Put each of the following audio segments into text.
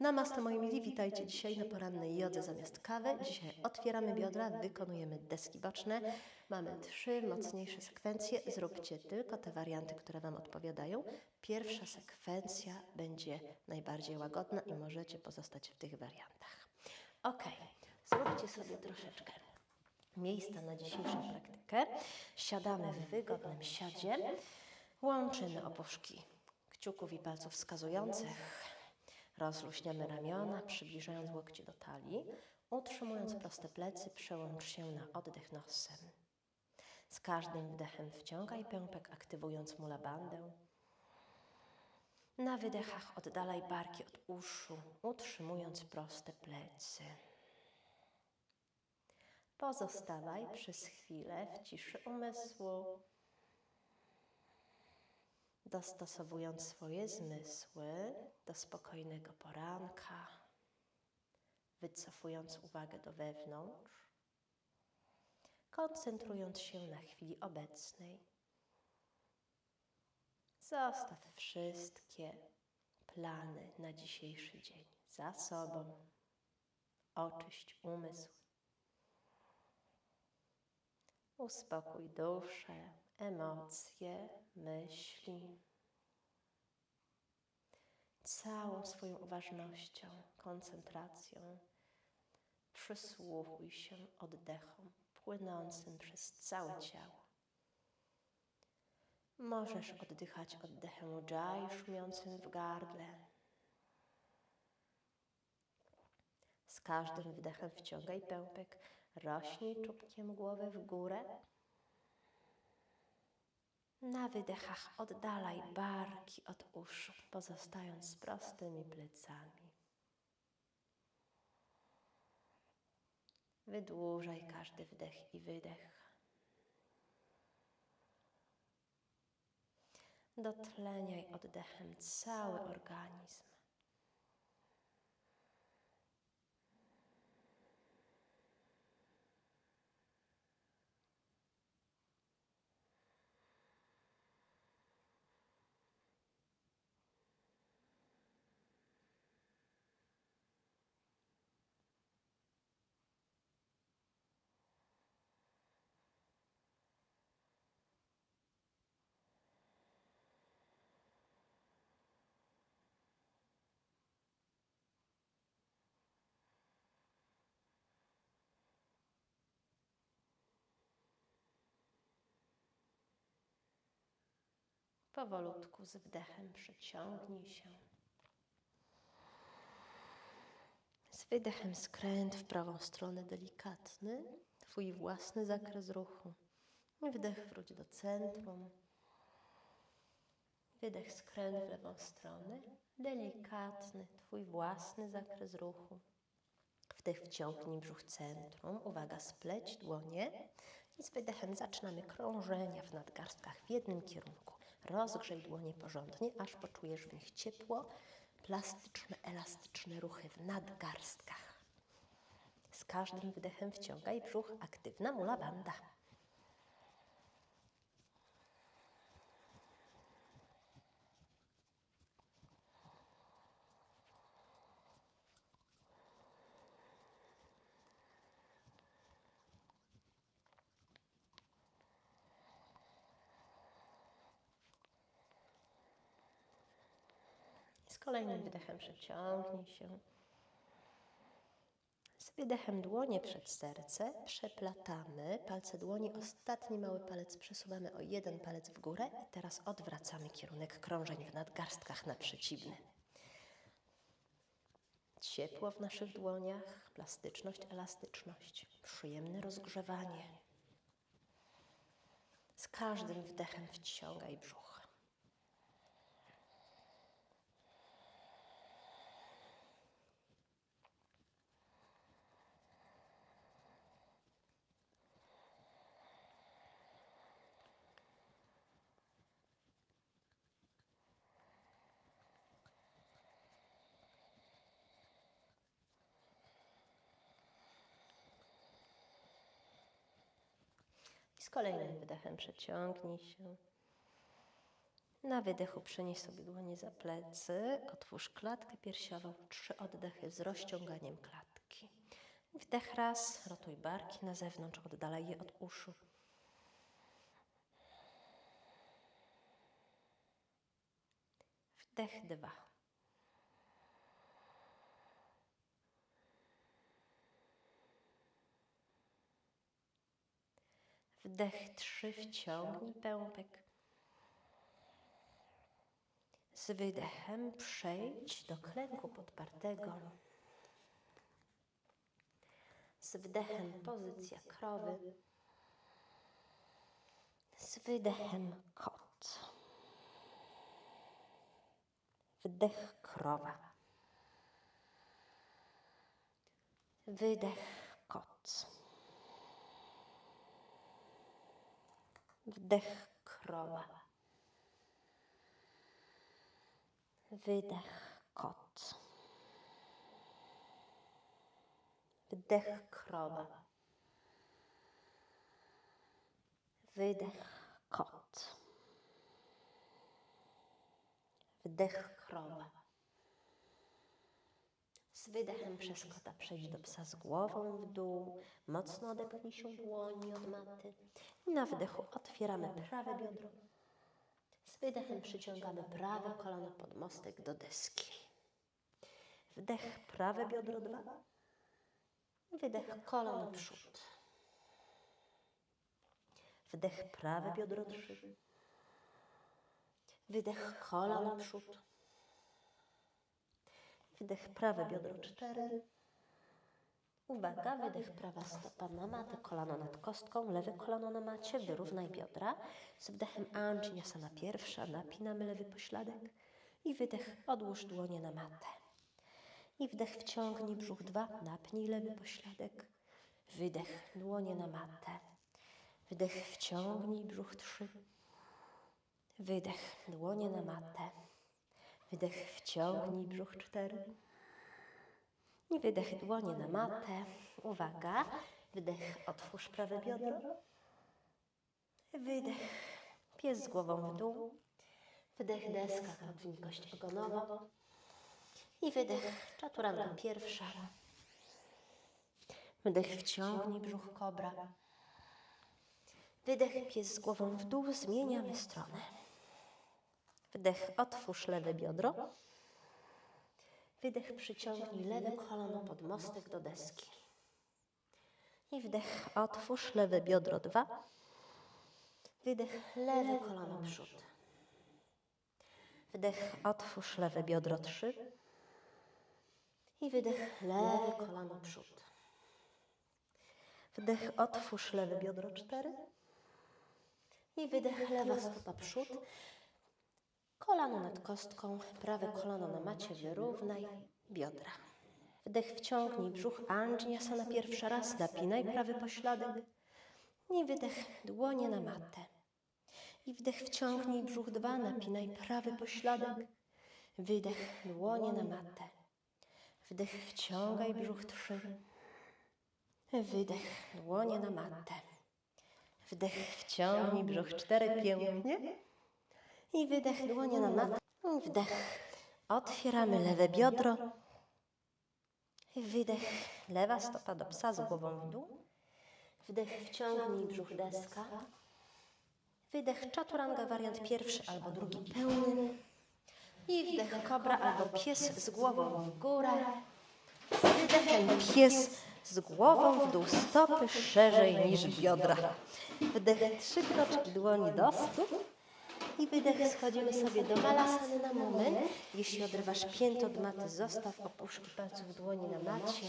Namaste moi mili, witajcie dzisiaj na porannej jodze zamiast kawy. Dzisiaj otwieramy biodra, wykonujemy deski boczne. Mamy trzy mocniejsze sekwencje. Zróbcie tylko te warianty, które Wam odpowiadają. Pierwsza sekwencja będzie najbardziej łagodna i możecie pozostać w tych wariantach. Ok, zróbcie sobie troszeczkę miejsca na dzisiejszą praktykę. Siadamy w wygodnym siadzie. Łączymy opuszki kciuków i palców wskazujących. Rozluźniamy ramiona, przybliżając łokcie do talii. Utrzymując proste plecy, przełącz się na oddech nosem. Z każdym wdechem wciągaj pępek, aktywując mula bandę. Na wydechach oddalaj barki od uszu, utrzymując proste plecy. Pozostawaj przez chwilę w ciszy umysłu, dostosowując swoje zmysły do spokojnego poranka, wycofując uwagę do wewnątrz, koncentrując się na chwili obecnej. Zostaw wszystkie plany na dzisiejszy dzień za sobą. Oczyść umysł. Uspokój duszę, emocje, myśli. Całą swoją uważnością, koncentracją przysłuchuj się oddechom płynącym przez całe ciało. Możesz oddychać oddechem ujjayi szumiącym w gardle. Z każdym wdechem wciągaj pępek, rośnij czubkiem głowę w górę na wydechach oddalaj barki od uszu, pozostając z prostymi plecami. Wydłużaj każdy wdech i wydech. Dotleniaj oddechem cały organizm. Powolutku z wdechem przyciągnij się. Z wydechem skręt w prawą stronę delikatny, Twój własny zakres ruchu. Wdech wróć do centrum. Wydech skręt w lewą stronę, delikatny, Twój własny zakres ruchu. Wdech wciągnij brzuch centrum. Uwaga, spleć dłonie. I z wydechem zaczynamy krążenia w nadgarstkach w jednym kierunku. Rozgrzej dłonie porządnie, aż poczujesz w nich ciepło, plastyczne, elastyczne ruchy w nadgarstkach. Z każdym wydechem wciągaj brzuch, aktywna mula banda. Z kolejnym wydechem przeciągnij się. Z wydechem dłonie przed serce przeplatamy palce dłoni. Ostatni mały palec przesuwamy o jeden palec w górę i teraz odwracamy kierunek krążeń w nadgarstkach na przeciwny. Ciepło w naszych dłoniach, plastyczność, elastyczność, przyjemne rozgrzewanie. Z każdym wdechem wciągaj brzuch. I z kolejnym wydechem przeciągnij się. Na wydechu przenieś sobie dłonie za plecy, otwórz klatkę piersiową, trzy oddechy z rozciąganiem klatki. Wdech raz, rotuj barki na zewnątrz, oddalaj je od uszu. Wdech dwa. Wdech trzy, wciągnij pępek. Z wydechem przejdź do klęku podpartego. Z wdechem pozycja krowy. Z wydechem kot. Wdech krowa. Wydech kot. Wdech krowa. Wydech kot. Wdech krowa. Wydech kot. Wdech krowa. Z wydechem przez kota przejdź do psa z głową w dół. Mocno odepchnij się dłoni od maty. Na wdechu otwieramy prawe biodro. Z wydechem przyciągamy prawe kolano pod mostek do deski. Wdech, prawe biodro dwa. Wydech, kolano przód. Wdech, prawe biodro trzy. Wydech, kolano przód. Wydech, prawe biodro cztery. Uwaga, wydech, prawa stopa na matę, kolano nad kostką, lewe kolano na macie, wyrównaj biodra. Z wdechem Anjasana pierwsza, napinamy lewy pośladek. I wydech, odłóż dłonie na matę. I wdech, wciągnij brzuch dwa, napnij lewy pośladek. Wydech, dłonie na matę. Wdech, wciągnij brzuch trzy. Wydech, dłonie na matę. Wydech, wciągnij brzuch cztery. I wydech, dłonie na matę. Uwaga, wydech, otwórz prawe biodro. Wydech, pies z głową w dół. Wydech, deska, podwin kość ogonową. I wydech, czaturanga pierwsza. Wydech, wciągnij brzuch kobra. Wydech, pies z głową w dół, zmieniamy stronę. Wdech, otwórz lewe biodro. Wydech, przyciągnij lewe kolano pod mostek do deski. I wdech, otwórz lewe biodro dwa. Wydech, lewe kolano przód. Wdech, otwórz lewe biodro trzy. I wydech, lewe kolano przód. Wdech, otwórz lewe biodro cztery. I wydech, lewa stopa przód. Kolano nad kostką, prawe kolano na macie, wyrównaj biodra. Wdech, wciągnij brzuch Anjasana pierwszy raz, napinaj prawy pośladek. I wydech, dłonie na matę. I wdech, wciągnij brzuch dwa, napinaj prawy pośladek. Wydech, dłonie na matę. Wdech, wciągaj brzuch trzy. Wydech, dłonie na matę. Wdech, wciągnij brzuch cztery, pięknie. I wydech, dłonie na matę. Wdech, otwieramy lewe biodro. Wydech, lewa stopa do psa z głową w dół. Wdech, wciągnij brzuch deska. Wydech, czaturanga, wariant pierwszy albo drugi pełny. I wdech, kobra albo pies z głową w górę. Z wydechem pies z głową w dół, stopy szerzej niż biodra. Wdech, trzy kroczki dłoni do stóp. I wydech, schodzimy sobie do malasany na moment. Jeśli odrywasz pięt od maty, zostaw opuszki palców dłoni na macie.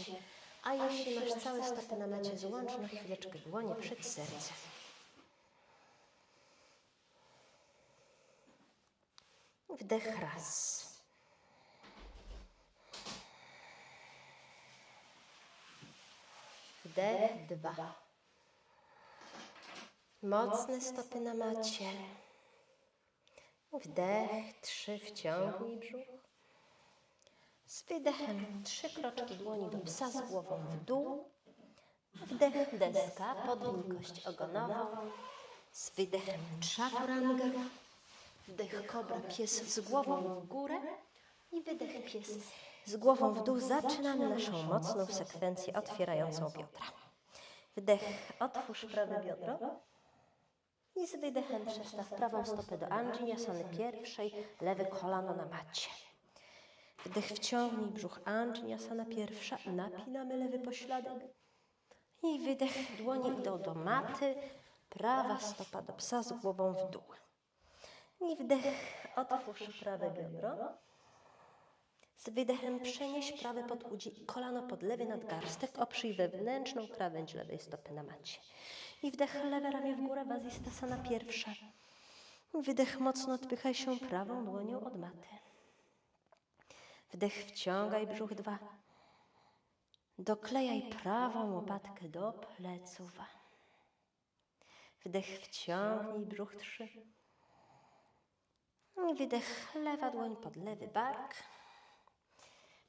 A jeśli masz całe stopy na macie, złącz na chwileczkę dłonie przed sercem. Wdech raz. Wdech dwa. Mocne stopy na macie. Wdech trzy, wciągnij brzuch. Z wydechem trzy kroczki dłoni do psa z głową w dół. Wdech deska, kość ogonową. Z wydechem chaturanga. Wdech kobra, pies z głową w górę i wydech pies z głową w dół. Zaczynamy naszą mocną sekwencję otwierającą biodra. Wdech, otwórz prawe biodro. I z wydechem przestaw prawą stopę do Anjinasany pierwszej, lewe kolano na macie. Wdech wciągnij brzuch Anjinasana pierwsza, napinamy lewy pośladek. I wydech, dłonie idą do maty, prawa stopa do psa z głową w dół. I wdech, otwórz prawe biodro. Z wydechem przenieś prawe podłudzie i kolano pod lewy nadgarstek, oprzyj wewnętrzną krawędź lewej stopy na macie. I wdech, lewe ramię w górę, bazistasana pierwsza. Wydech, mocno odpychaj się prawą dłonią od maty. Wdech, wciągaj brzuch dwa. Doklejaj prawą łopatkę do pleców. Wdech, wciągnij brzuch trzy. Wydech, lewa dłoń pod lewy bark.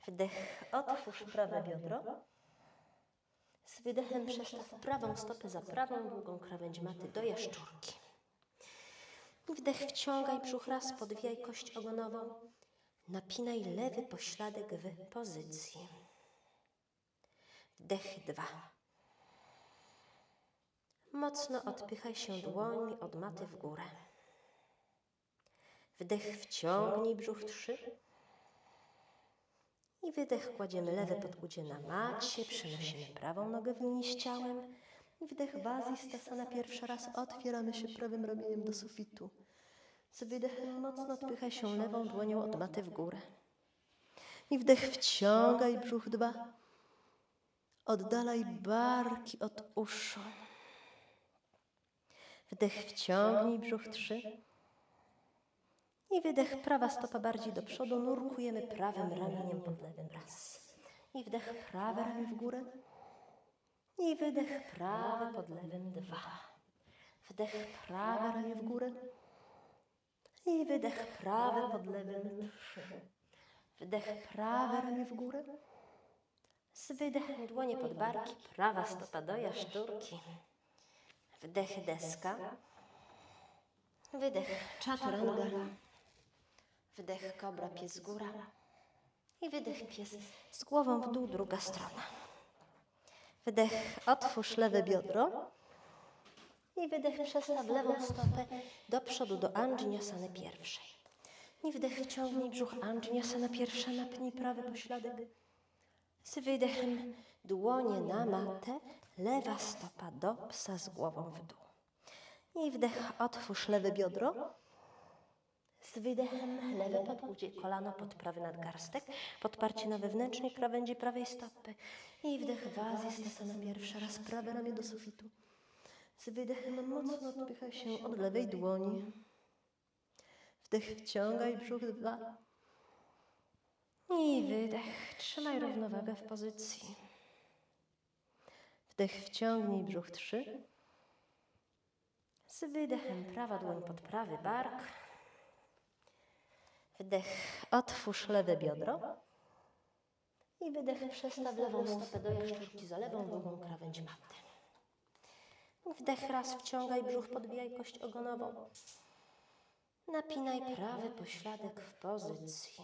Wdech, otwórz prawe biodro. Z wydechem przestaw prawą stopę za prawą długą krawędź maty do jaszczurki. Wdech, wciągaj brzuch raz, podwijaj kość ogonową. Napinaj lewy pośladek w pozycji. Wdech dwa. Mocno odpychaj się dłońmi od maty w górę. Wdech wciągnij brzuch trzy. I wydech kładziemy lewe podłudzie na macie, przenosimy prawą nogę w linii z ciałem. I wdech Vasistasana pierwszy raz otwieramy się prawym ramieniem do sufitu. Z wydechem mocno odpychaj się lewą dłonią od maty w górę. I wdech wciągaj brzuch dwa. Oddalaj barki od uszu. Wdech wciągnij brzuch trzy. I wydech, prawa stopa bardziej do przodu, nurkujemy prawym ramieniem pod lewym raz. I wdech, prawe ramię w górę. I wydech, prawe pod lewym dwa. Wdech, prawe ramię w górę. I wydech, prawe pod lewym trzy. Wdech, prawe ramię w górę. Z wydechem dłonie pod barki, prawa stopa do jaszczurki. Wdech, deska. Wydech, chaturanga. Wdech, kobra, pies góra. I wydech, pies z głową w dół, druga strona. Wdech, otwórz lewe biodro. I wydech, przestaw lewą stopę do przodu, do Anjinasany pierwszej. I wdech, wciągnij brzuch Anjinasana pierwsza, napnij prawy pośladek. Z wydechem dłonie na matę, lewa stopa do psa z głową w dół. I wdech, otwórz lewe biodro. Z wydechem lewe podłudzie, kolano pod prawy nadgarstek, podparcie na wewnętrznej krawędzi prawej stopy. I wdech Vasistasana pierwszy raz, prawe ramię do sufitu. Z wydechem mocno odpychaj się od lewej dłoni. Wdech wciągaj brzuch dwa. I wydech. Trzymaj równowagę w pozycji. Wdech wciągnij brzuch trzy. Z wydechem prawa dłoń pod prawy bark. Wdech, otwórz lewe biodro. I wydech, przestaw lewą stopę do jaszczurki za lewą długą krawędź maty. Wdech, raz wciągaj brzuch, podbijaj kość ogonową. Napinaj prawy pośladek w pozycji.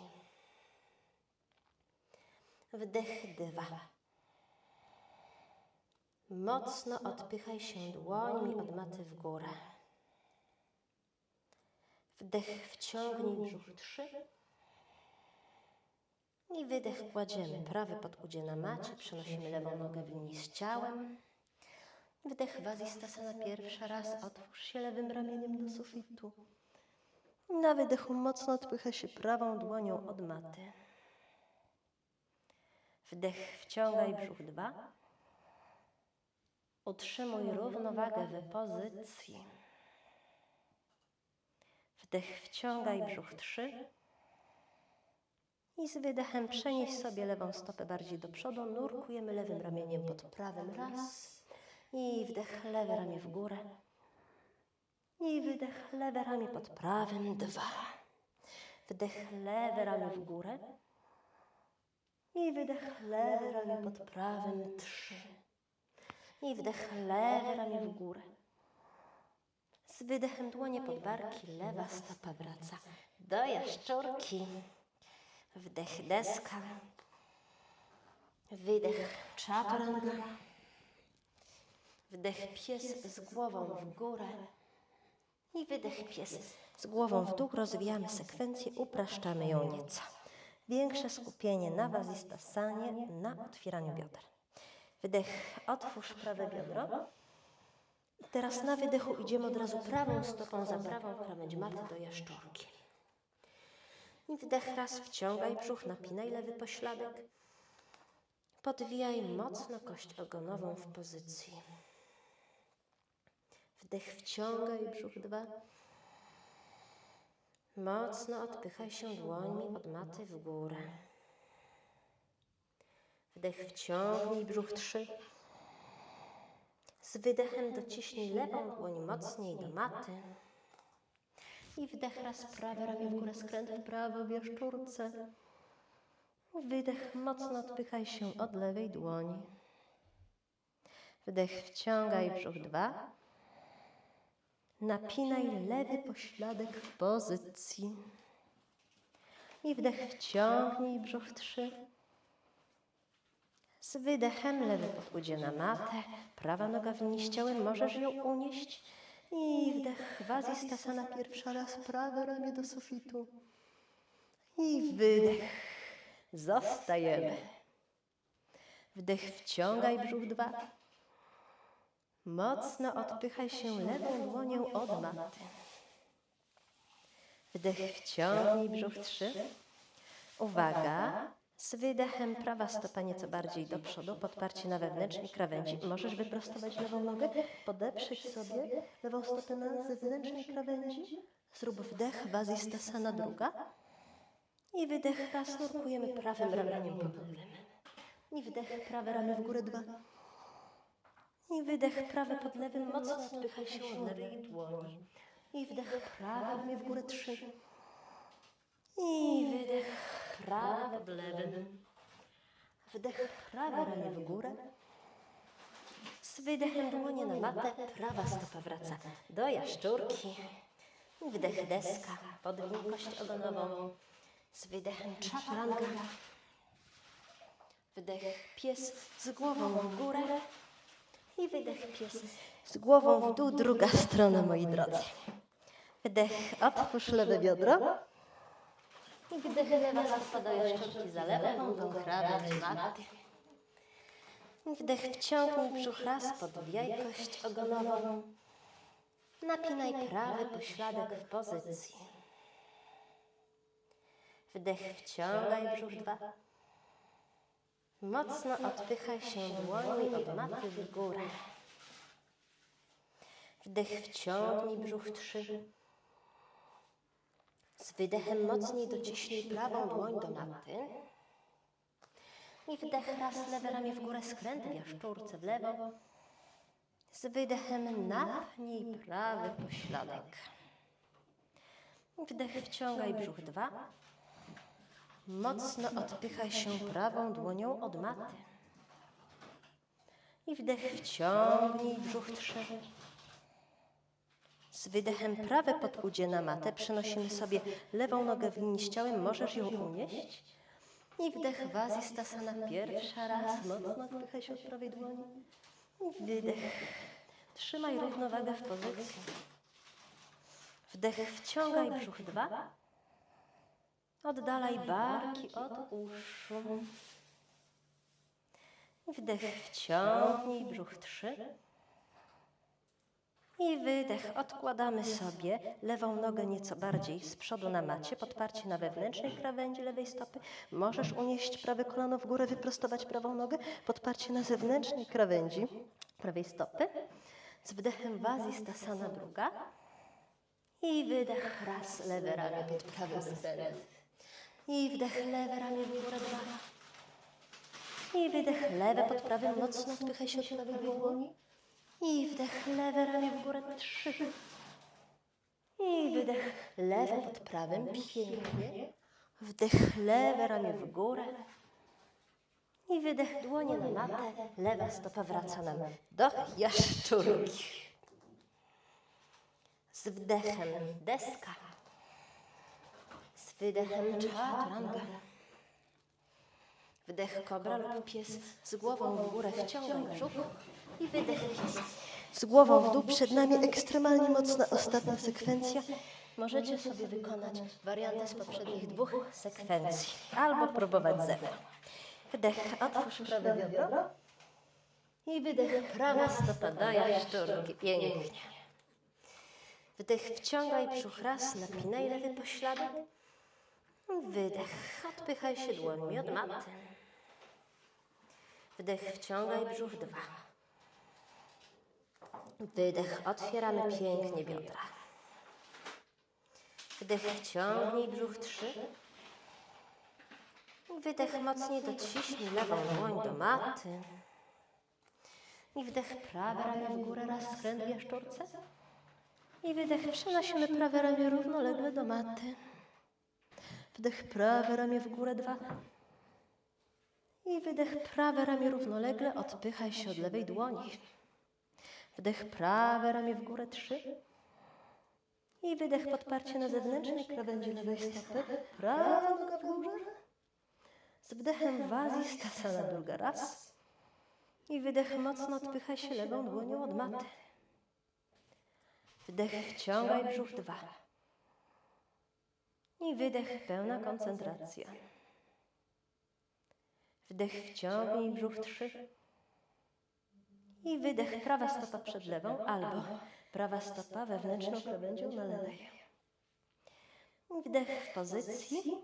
Wdech dwa. Mocno odpychaj się dłońmi od maty w górę. Wdech wciągnij brzuch trzy. I wydech kładziemy prawe podłudzie na macie, przenosimy lewą nogę w linii z ciałem. Wdech Vasistasana pierwszy raz, otwórz się lewym ramieniem do sufitu. Na wydechu mocno odpycha się prawą dłonią od maty. Wdech, wciągaj brzuch dwa. Utrzymuj równowagę w pozycji. Wdech, wciągaj brzuch trzy. I z wydechem przenieś sobie lewą stopę bardziej do przodu. Nurkujemy lewym ramieniem pod prawym raz. I wdech, lewe ramię w górę. I wydech, lewe ramię pod prawym, dwa. Wdech, lewe ramię w górę. I wydech, lewe ramię pod prawym, trzy. I wdech, lewe ramię w górę. Z wydechem dłonie pod barki, lewa stopa wraca do jaszczurki. Wdech deska. Wydech chaturanga. Wdech pies z głową w górę. I wydech pies z głową w dół. Rozwijamy sekwencję, upraszczamy ją nieco. Większe skupienie na wazistasanie, na otwieraniu bioder. Wydech, otwórz prawe biodro. Teraz na wydechu idziemy od razu prawą stopą za prawą krawędź maty do jaszczurki. I wdech raz, wciągaj brzuch, napinaj lewy pośladek. Podwijaj mocno kość ogonową w pozycji. Wdech, wciągaj brzuch dwa. Mocno odpychaj się dłońmi od maty w górę. Wdech, wciągnij brzuch trzy. Z wydechem dociśnij lewą dłoń mocniej do maty. I wdech raz prawe ramię w górę, skręt w prawo w jaszczurce. Wydech, mocno odpychaj się od lewej dłoni. Wdech, wciągaj brzuch dwa. Napinaj lewy pośladek w pozycji. I wdech, wciągnij brzuch trzy. Z wydechem lewy podłudzie na matę, prawa noga w linii z ciałem, możesz ją unieść. I wdech, wazistasana pierwsza raz, prawe ramię do sufitu. I wydech, zostajemy. Wdech, wciągaj brzuch dwa. Mocno odpychaj się lewą dłonią od maty. Wdech, wciągnij brzuch trzy. Uwaga, z wydechem prawa stopa nieco bardziej do przodu, podparcie na wewnętrznej krawędzi. Możesz wyprostować lewą nogę, podeprzeć sobie lewą stopę na zewnętrznej krawędzi. Zrób wdech, wazistasana druga. I wydech raz, prawym ramieniem pod lewym. I wdech, prawe ramię w górę dwa. I wydech, prawe pod lewym, mocno odpychaj się od lewej dłoni. I wdech, prawe ramię w górę trzy. I wydech, prawe pod lewym. Wdech, prawe ramię w górę. Z wydechem dłonie na matę, prawa stopa wraca do jaszczurki. Wdech deska, podwój kość ogonową. Z wydechem chaturanga. Wdech pies z głową w górę. I wydech pies z głową w dół, druga strona, moi drodzy. Wdech, otwórz lewe biodro. I wdech, lewa stopa do jaszczurki za lewą, krawędź maty. I wdech, wciągnij brzuch raz, podwijaj kość ogonową. Napinaj prawy pośladek w pozycji. Wdech, wciągaj brzuch dwa. Mocno odpychaj się dłońmi od maty w górę. Wdech, wciągnij brzuch trzy. Z wydechem mocniej dociśnij prawą dłoń do maty. I wdech raz, lewe ramię w górę, skręt w jaszczurce w lewo. Z wydechem napnij prawy pośladek. Wdech, wciągaj brzuch dwa. Mocno odpychaj się prawą dłonią od maty. I wdech wciągnij brzuch trzy. Z wydechem prawe podłudzie na matę przenosimy sobie lewą nogę w linii z ciałem, możesz ją unieść. I wdech wazistasana pierwsza raz, mocno odpychaj się od prawej dłoni. I wydech. Trzymaj równowagę w pozycji. Wdech wciągaj brzuch dwa. Oddalaj barki od uszu. Wdech, wciągnij brzuch trzy. I wydech, odkładamy sobie lewą nogę nieco bardziej z przodu na macie, podparcie na wewnętrznej krawędzi lewej stopy. Możesz unieść prawe kolano w górę, wyprostować prawą nogę, podparcie na zewnętrznej krawędzi prawej stopy. Z wdechem wazistasana druga. I wydech raz, lewe ramię pod prawym. I wdech, lewe ramię w górę dwa. I wydech, lewe pod prawym, mocno odpychaj się od lewej dłoni. I wdech, lewe ramię w górę trzy. I wydech, lewe pod prawym, pięknie. Wdech, lewe ramię w górę. I wydech, dłonie na matę, lewa stopa wraca nam do jaszczurki. Z wdechem deska. Z wydechem czaturanga. Wdech kobra lub pies z głową w górę wciągaj brzuch i wydech. Z głową w dół przed nami ekstremalnie mocna ostatnia sekwencja. Możecie sobie wykonać warianty z poprzednich dwóch sekwencji albo próbować ze mną. Wdech, otwórz prawe biodro i wydech, prawa stopa do jaszczurki. Pięknie. Wdech, wciągaj brzuch raz, napinaj lewy pośladek. Wydech, odpychaj się dłońmi od maty. Wdech, wciągaj brzuch dwa. Wydech, otwieramy pięknie biodra. Wdech, wciągnij brzuch trzy. Wydech, mocniej dociśnij lewą dłoń do maty. I wdech, prawe ramię w górę, raz skręt w jaszczurce. I wydech, przenosimy prawe ramię równolegle do maty. Wdech, prawe ramię w górę, dwa. I wydech, prawe ramię równolegle, odpychaj się od lewej dłoni. Wdech, prawe ramię w górę, trzy. I wydech, podparcie na zewnętrznej krawędzi lewej stopy. Prawa noga w górze. Z wdechem Vazistasana druga raz. I wydech, mocno odpychaj się lewą dłonią od maty. Wdech, wciągaj brzuch dwa. I wydech, pełna koncentracja. Wdech, wciągnij brzuch trzy. I wydech, prawa stopa przed lewą albo prawa stopa wewnętrzną krawędzią na lewej. Wdech w pozycji.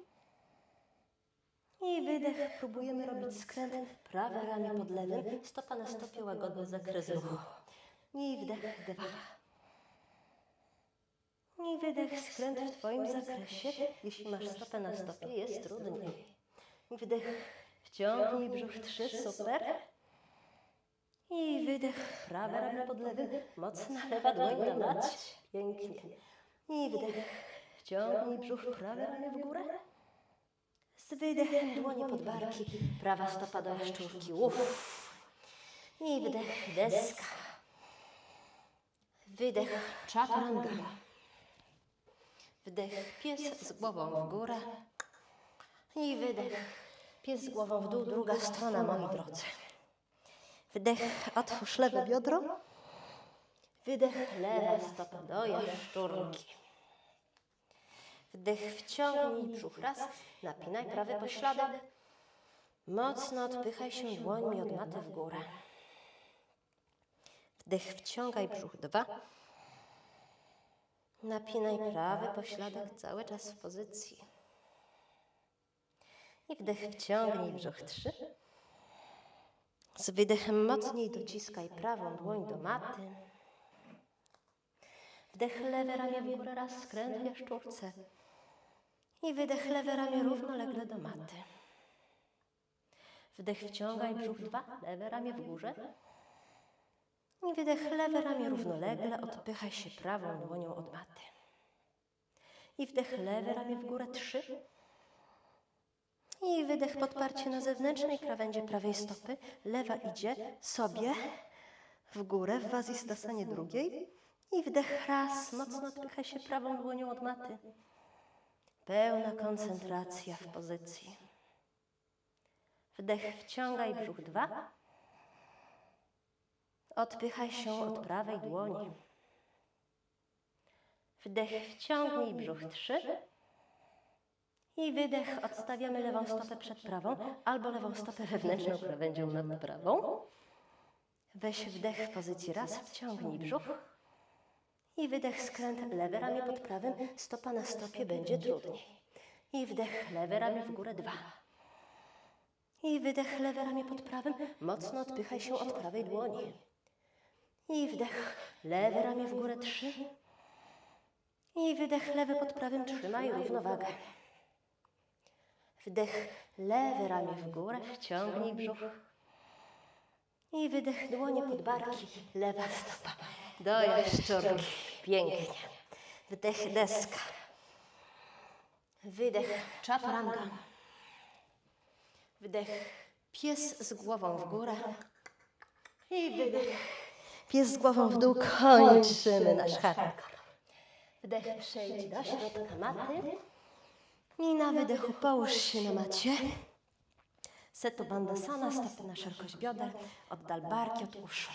I wydech, próbujemy robić skręt, prawe ramię pod lewym, stopa na stopie, łagodny zakres ruchu. I wdech, dwa. I wydech, skręt w Twoim zakresie. Jeśli masz stopę na stopie, jest trudniej. Wdech, wciągnij brzuch trzy, super. I wydech, prawe ramię pod lewym, mocna lewa dłoń na macie. Pięknie. I wdech, wciągnij brzuch, prawe ramię w górę. Z wydechem dłonie pod barki, prawa stopa do jaszczurki. Uff. I wdech, deska. Wydech, chaturanga. Wdech, pies z głową w górę. I wydech, pies z głową w dół, druga strona, moi drodzy. Wdech, otwórz lewe biodro. Wydech, lewa stopa do jaszczurki. Wdech, wciągnij brzuch raz, napinaj prawy pośladek. Mocno odpychaj się dłońmi od maty w górę. Wdech, wciągaj brzuch dwa. Napinaj prawy pośladek cały czas w pozycji. I wdech, wciągnij brzuch trzy. Z wydechem mocniej dociskaj prawą dłoń do maty. Wdech lewe ramię w górę, raz skręt w jaszczurce. I wydech lewe ramię równolegle do maty. Wdech wciągaj brzuch dwa, lewe ramię w górze. I wydech lewe ramię równolegle, odpychaj się prawą dłonią od maty. I wdech lewe ramię w górę trzy. I wydech podparcie na zewnętrznej krawędzi prawej stopy. Lewa idzie sobie w górę w wazistasanie drugiej. I wdech raz, mocno odpychaj się prawą dłonią od maty. Pełna koncentracja w pozycji. Wdech wciągaj brzuch dwa. Odpychaj się od prawej dłoni. Wdech wciągnij brzuch trzy. I wydech odstawiamy lewą stopę przed prawą albo lewą stopę wewnętrzną krawędzią nad prawą. Weź wdech w pozycji raz, wciągnij brzuch. I wydech skręt lewe ramię pod prawym, stopa na stopie będzie trudniej. I wdech lewe ramię w górę dwa. I wydech lewe ramię pod prawym, mocno odpychaj się od prawej dłoni. I wdech lewe ramię w górę trzy. I wydech lewy pod prawym, trzymaj równowagę. Wdech lewe ramię w górę, wciągnij brzuch. I wydech dłonie pod barki, lewa stopa do jaszczurki. Pięknie. Wdech deska. Wydech chaturanga. Wdech pies z głową w górę. I wydech pies z głową w dół. Kończymy nasz hardcore. Wdech przejdź do środka maty. I na wydechu połóż się na macie. Setu bandasana, stopy na szerokość bioder, oddal barki od uszu.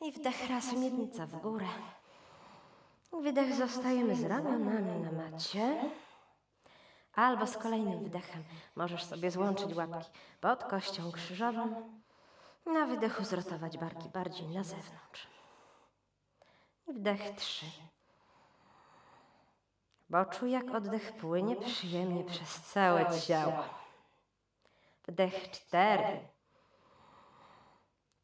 I wdech raz, miednica w górę. Wydech zostajemy z ramionami na macie. Albo z kolejnym wdechem możesz sobie złączyć łapki pod kością krzyżową. Na wydechu zrotować barki bardziej na zewnątrz. Wdech trzy. Bo czuj jak oddech płynie przyjemnie przez całe ciało. Wdech cztery.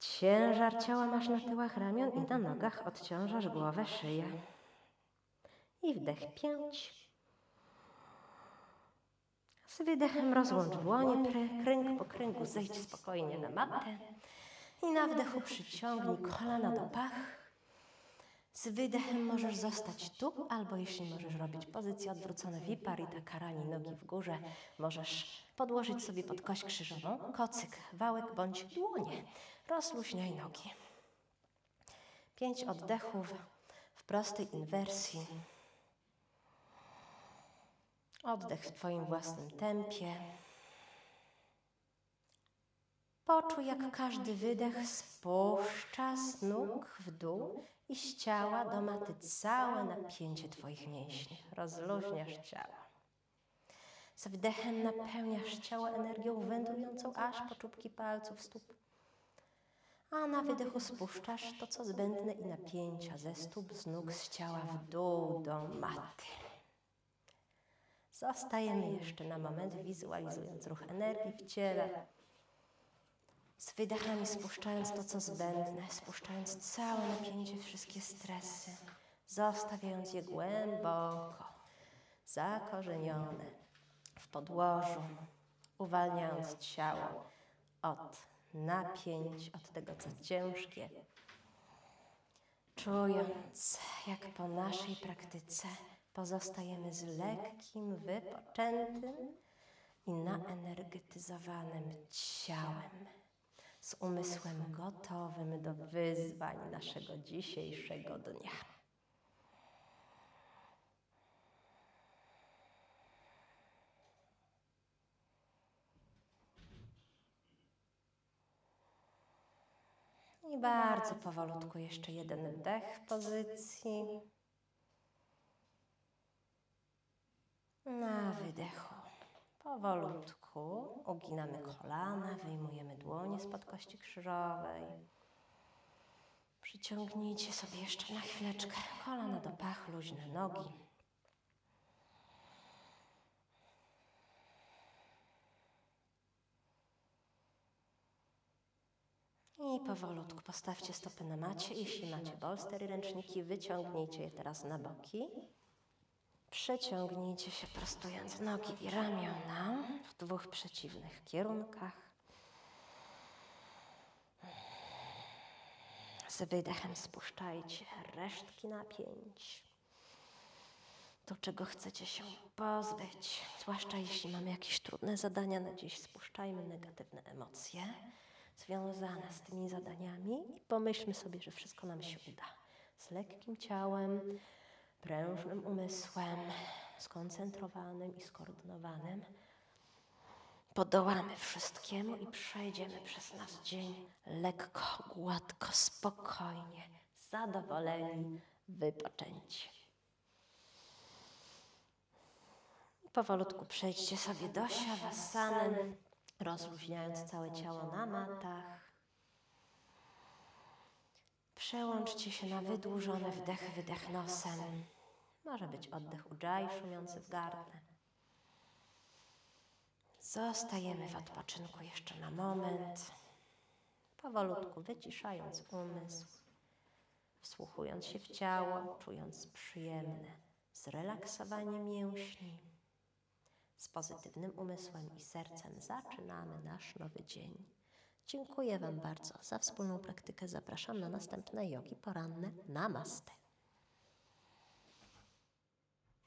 Ciężar ciała masz na tyłach ramion i na nogach odciążasz głowę, szyję. I wdech pięć. Z wydechem rozłącz dłonie, kręg po kręgu zejdź spokojnie na matę. I na wdechu przyciągnij kolana do pach. Z wydechem możesz zostać tu, albo jeśli możesz robić pozycję odwrócone viparita karani, nogi w górze, możesz podłożyć sobie pod kość krzyżową kocyk, wałek bądź dłonie. Rozluźniaj nogi. Pięć oddechów w prostej inwersji. Oddech w Twoim własnym tempie. Poczuj, jak każdy wydech spuszcza z nóg w dół i z ciała do maty całe napięcie Twoich mięśni. Rozluźniasz ciało. Z wdechem napełniasz ciało energią wędrującą aż po czubki palców stóp. A na wydechu spuszczasz to, co zbędne i napięcia ze stóp, z nóg, z ciała w dół do maty. Zostajemy jeszcze na moment, wizualizując ruch energii w ciele. Z wydechami spuszczając to, co zbędne, spuszczając całe napięcie, wszystkie stresy, zostawiając je głęboko, zakorzenione w podłożu, uwalniając ciało od napięć, od tego, co ciężkie. Czując, jak po naszej praktyce pozostajemy z lekkim, wypoczętym i naenergetyzowanym ciałem, z umysłem gotowym do wyzwań naszego dzisiejszego dnia. I bardzo powolutku jeszcze jeden wdech w pozycji. Na wydechu. Powolutku uginamy kolana, wyjmujemy dłonie spod kości krzyżowej. Przyciągnijcie sobie jeszcze na chwileczkę kolana do pach, luźne nogi. I powolutku postawcie stopy na macie. Jeśli macie bolstery, ręczniki, wyciągnijcie je teraz na boki. Przeciągnijcie się prostując nogi i ramiona w dwóch przeciwnych kierunkach. Z wydechem spuszczajcie resztki napięć. To, czego chcecie się pozbyć, zwłaszcza jeśli mamy jakieś trudne zadania na dziś, spuszczajmy negatywne emocje związane z tymi zadaniami i pomyślmy sobie, że wszystko nam się uda. Z lekkim ciałem, prężnym umysłem, skoncentrowanym i skoordynowanym, podołamy wszystkiemu i przejdziemy przez nasz dzień lekko, gładko, spokojnie, zadowoleni, wypoczęci. Powolutku przejdźcie sobie do siawasany, rozluźniając całe ciało na matach. Przełączcie się na wydłużony wdech, wydech nosem. Może być oddech ujjayi szumiący w gardle. Zostajemy w odpoczynku jeszcze na moment, powolutku wyciszając umysł, wsłuchując się w ciało, czując przyjemne zrelaksowanie mięśni. Z pozytywnym umysłem i sercem zaczynamy nasz nowy dzień. Dziękuję Wam bardzo za wspólną praktykę. Zapraszam na następne jogi poranne. Namaste.